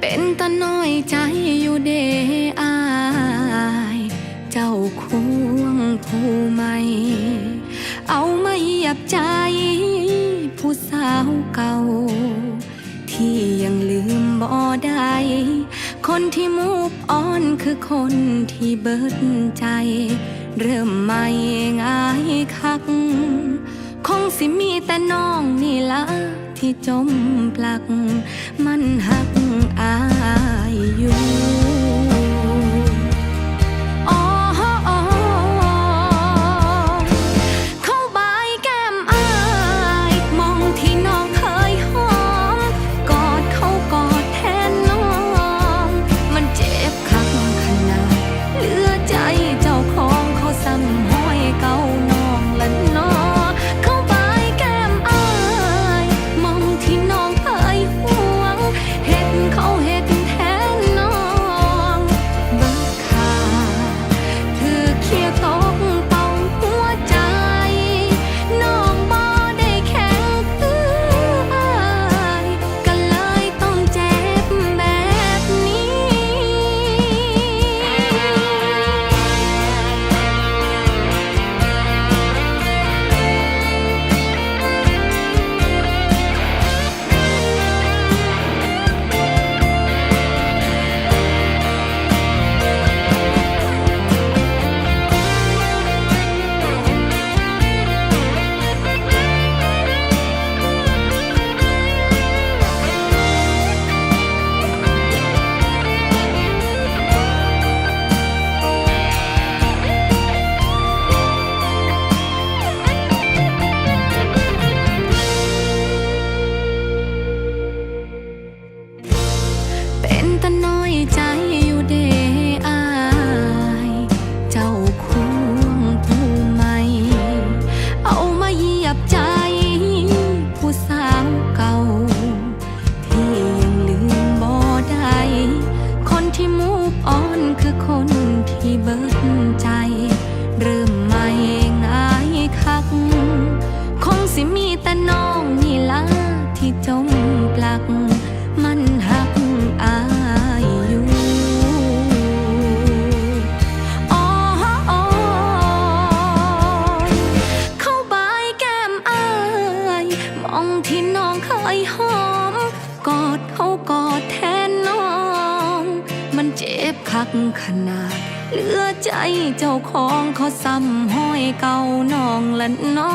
เป็นตาน้อยใจอยู่เดอาย เจ้าควงผู้ใหม่ เอาไมาเหยียบใจ ผู้สาวเก่า ที่ยังลืมบ่ได้คนที่มูฟออนคือคนที่เบิดใจ เริ่มไม่ง่ายคัก คงสิมีแต่น้องนี่ละที่จมปลัก มันหัก อายอยู่ กอดเขากอดแทนน้อง มันเจ็บคักขนาด เหลือใจเจ้าของเขาซ้ำห้อยเก่าน้องละน้อ